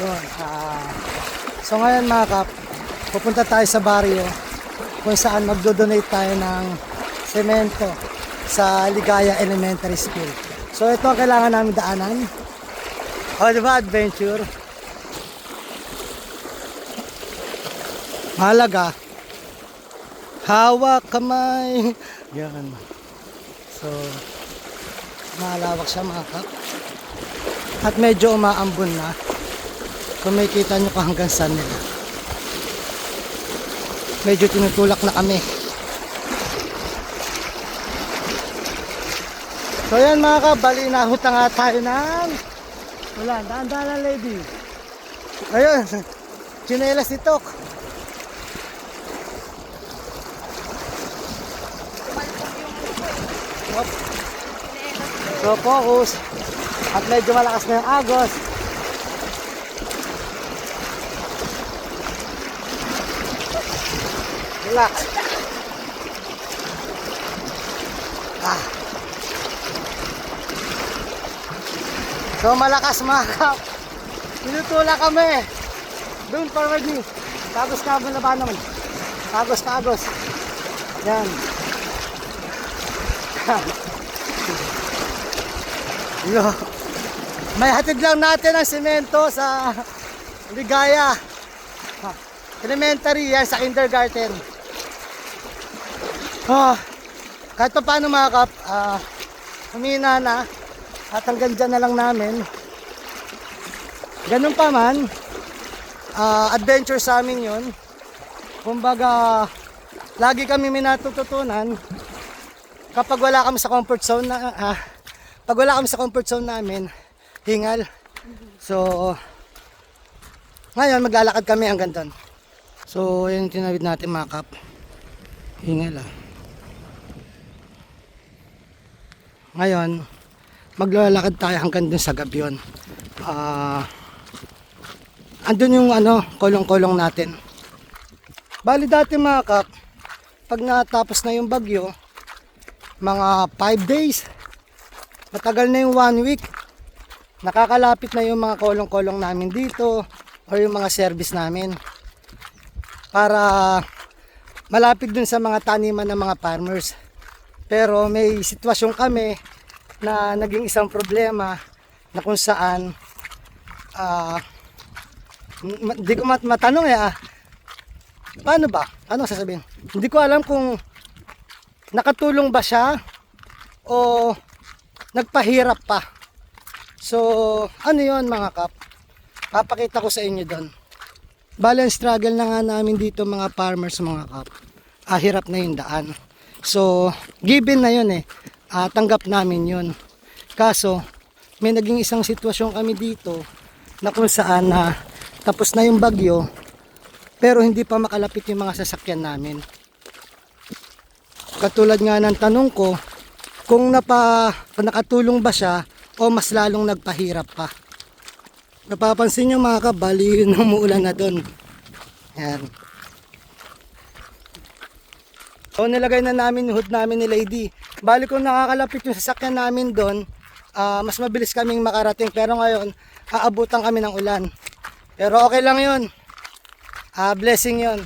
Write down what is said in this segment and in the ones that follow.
Yun. ah, so ngayon mga kap, pupunta tayo sa barrio kung saan magdo-donate tayo ng semento sa Ligaya Elementary School. So ito ang kailangan namin daanan. O di ba adventure? Mahalaga. Hawak kamay. Yan. So, malawak siya mga kap. At medyo umaambon na. Kung may kita nyo ka hanggang saan nila. Medyo tinutulak na kami. So yan mga kap, bali nahuta nga tayo ng wala, daan-daan lady. Ayun, chinelas ni Tok. So focus. At medyo malakas na yung agos. Relax. Ah. So malakas mga kap. Tinutula kami. Doon forward me. Tagos ka na ba naman? Tagos, tagos. Yan. Yo. May hatid lang natin ang semento sa Ligaya. Elementary yan sa kindergarten. Ah, kahit pa paano mga kap, ah, humina na at hanggang dyan na lang namin. Ganun pa man, ah, adventure sa amin yun. Kumbaga, lagi kami may kapag wala kami sa comfort zone na ah, pag wala kami sa comfort zone namin, hingal. So, ngayon maglalakad kami hanggang doon. So, yun yung tinawid natin mga kap. Hingal ah. Ngayon, maglalakad tayo hanggang dun sa Gabion. Ah, andun yung ano, kolong-kolong natin. Bali dati mga kap, pag natapos na yung bagyo, mga 5 days, matagal na yung 1 week, nakakalapit na yung mga kolong-kolong namin dito or yung mga service namin para malapit dun sa mga taniman ng mga farmers. Pero may sitwasyon kami na naging isang problema na kung saan ah hindi ko mat matanong eh ah, paano ba? Ano sasabihin? Hindi ko alam kung nakatulong ba siya o nagpahirap pa. So, ano yon mga kap? Papakita ko sa inyo doon. Balance struggle na nga namin dito mga farmers mga kap. Ah, hirap na yung daan. So, given na yun eh. Ah, tanggap namin yun. Kaso, may naging isang sitwasyon kami dito na kung saan na tapos na yung bagyo pero hindi pa makalapit yung mga sasakyan namin. Katulad nga ng tanong ko, kung napa, nakatulong ba siya o mas lalong nagpahirap pa. Napapansin nyo mga kabali umuulan na doon. Yan. So nilagay na namin hood namin ni Lady. Bali kung nakakalapit yung sasakyan namin doon, ah, mas mabilis kaming makarating. Pero ngayon, aabutan kami ng ulan. Pero okay lang yun. Ah, blessing yun.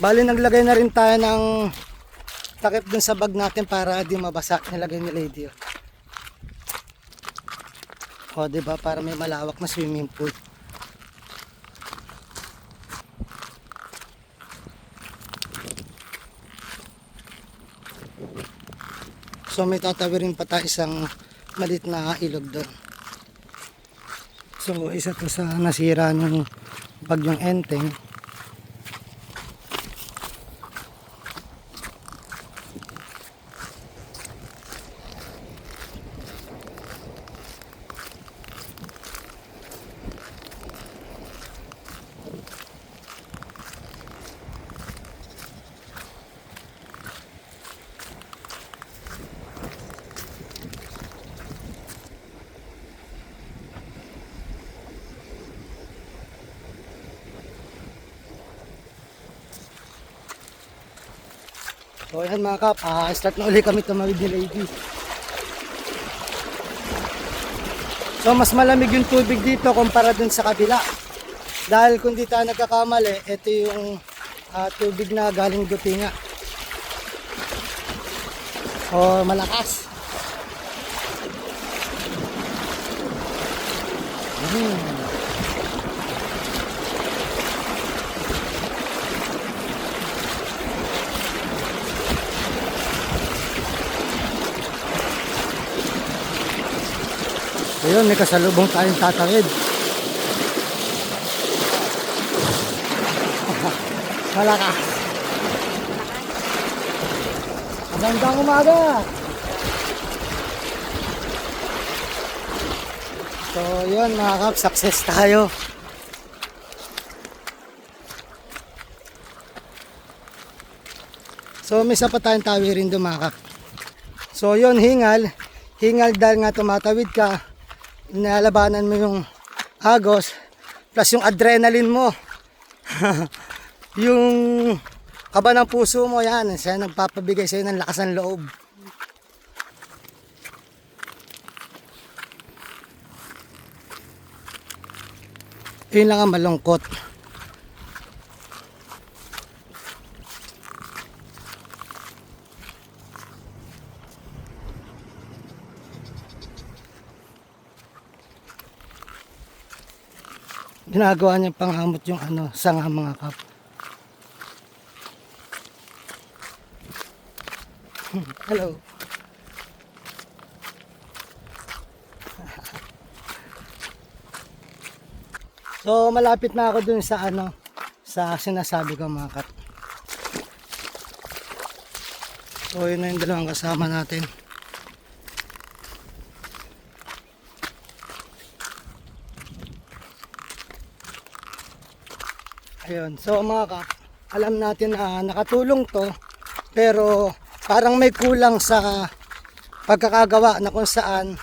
Bali naglagay na rin tayo ng takip dun sa bag natin para di mabasa. Nilagay ni Lady. oh. O, di ba? Para may malawak na swimming pool. So may tatawirin pa tayo isang malit na ilog doon. So isa to sa nasira ng bagyong enteng. So yan mga kap, ah, start na uli kami tumawid ni Lady. So mas malamig yung tubig dito kumpara dun sa kabila. Dahil kung di tayo nagkakamali, ito yung ah, tubig na galing Gutinga. O malakas. Hmm. Ayun, may kasalubong tayong tatawid. Malakas. Magandang umaga. So, yun mga kap, success tayo. So, may isa pa tayong tawirin doon mga kap. So, yun, hingal. Hingal dahil nga tumatawid ka, inalabanan mo yung agos, plus yung adrenaline mo. yung kaba ng puso mo, yan, siya nagpapabigay sa'yo ng lakas ng loob. Yun lang ang malungkot. Ginagawa niya panghamot yung ano, sanga mga kap. Hello. So malapit na ako dun sa ano sa sinasabi ko mga kap. So yun na yung dalawang kasama natin. Ayun. So mga kap, alam natin na nakatulong to pero parang may kulang sa pagkakagawa na kung saan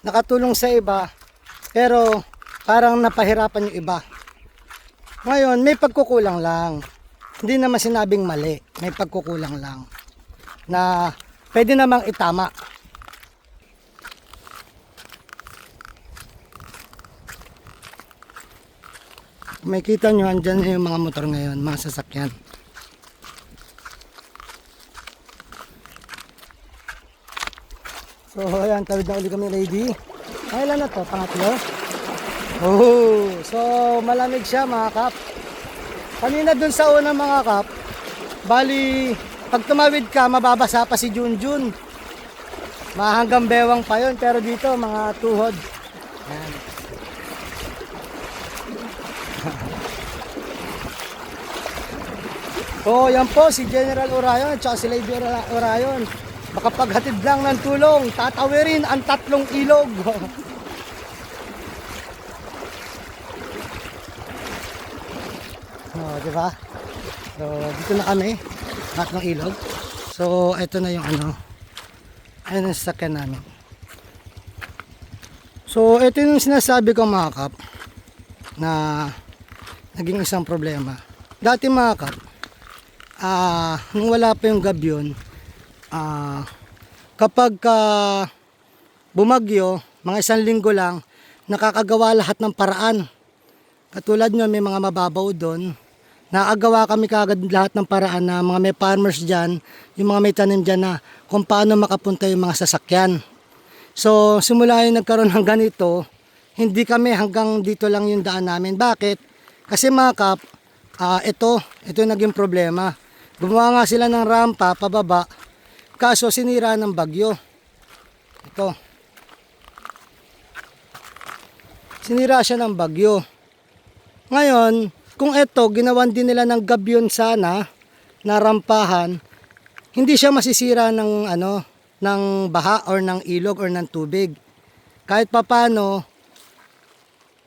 nakatulong sa iba pero parang napahirapan yung iba. Ngayon, may pagkukulang lang. Hindi naman sinabing mali. May pagkukulang lang. Na pwede namang itama. May kita nyo, andyan yung mga motor ngayon, mga sasakyan. So, ayan, tawid na uli kami, lady. Kailan na to? Pangatlo? Oh, so malamig siya mga kap. Kanina dun sa una mga kap, bali, pag tumawid ka, mababasa pa si Junjun. Mahanggang bewang pa yon pero dito mga tuhod. Ayan. So, yan po si General Orayon at si Lady Ora- Orayon. Makapaghatid lang ng tulong, tatawirin ang tatlong ilog. Oh, di ba? So, dito na kami. Lahat ng ilog. So, ito na yung ano. Ayun ang sasakyan namin. So, ito yung sinasabi ko mga kap na naging isang problema. Dati mga kap, ah, nung wala pa yung gabyon, ah, kapag ka bumagyo, mga isang linggo lang, nakakagawa lahat ng paraan. Katulad nyo, may mga mababaw doon. Nakagawa kami kagad lahat ng paraan na mga may farmers dyan, yung mga may tanim dyan na kung paano makapunta yung mga sasakyan. So, simula yung nagkaroon ng ganito, hindi kami hanggang dito lang yung daan namin. Bakit? Kasi mga kap, ah, ito, ito yung naging problema. Gumawa nga sila ng rampa pababa, kaso sinira ng bagyo. Ito. Sinira siya ng bagyo. Ngayon, kung ito, ginawan din nila ng gabyon sana, na rampahan, hindi siya masisira ng ano, ng baha or ng ilog or ng tubig. Kahit papano,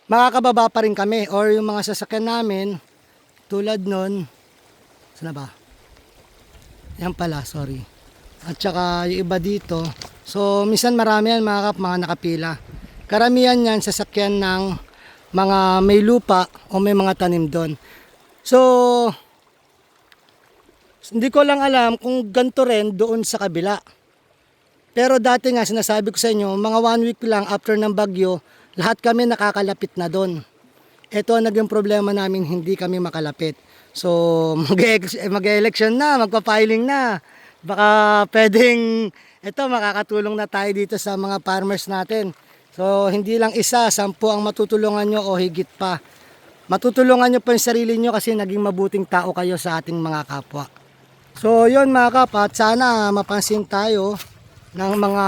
makakababa pa rin kami or yung mga sasakyan namin, tulad nun, sana ba? Yan pala, sorry. At saka yung iba dito, so minsan marami yan mga kap, mga nakapila. Karamihan yan sasakyan ng mga may lupa o may mga tanim doon. So, Hindi ko lang alam kung ganito rin doon sa kabila. Pero dati nga sinasabi ko sa inyo, mga one week lang after ng bagyo, lahat kami nakakalapit na doon. Ito ang naging problema namin, hindi kami makalapit. So, mag-election na, magpa-filing na. Baka pwedeng, ito makakatulong na tayo dito sa mga farmers natin. So, hindi lang isa, sampu ang matutulungan nyo o higit pa. Matutulungan nyo pa yung sarili nyo kasi naging mabuting tao kayo sa ating mga kapwa. So, yun mga kapat, sana mapansin tayo ng mga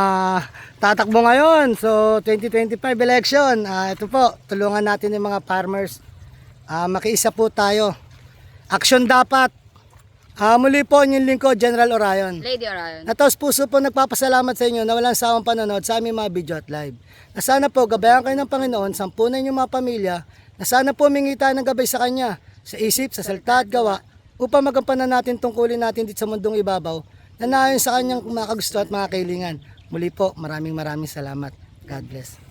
tatakbo ngayon. So, 2025 election. Ah, ito po, tulungan natin yung mga farmers. Ah, makiisa po tayo. Action dapat. Ah, muli po yung lingkod, General Orion. Lady Orion. Nataos puso po nagpapasalamat sa inyo na walang sawang panonood sa aming mga video at live. Na sana po gabayan kayo ng Panginoon, sampunan yung mga pamilya, na sana po mingi tayo ng gabay sa Kanya, sa isip, sa salita at gawa, upang magampanan natin tungkulin natin dito sa mundong ibabaw, na naayon sa Kanyang mga kagusto at mga kailingan. Muli po, maraming maraming salamat. God bless.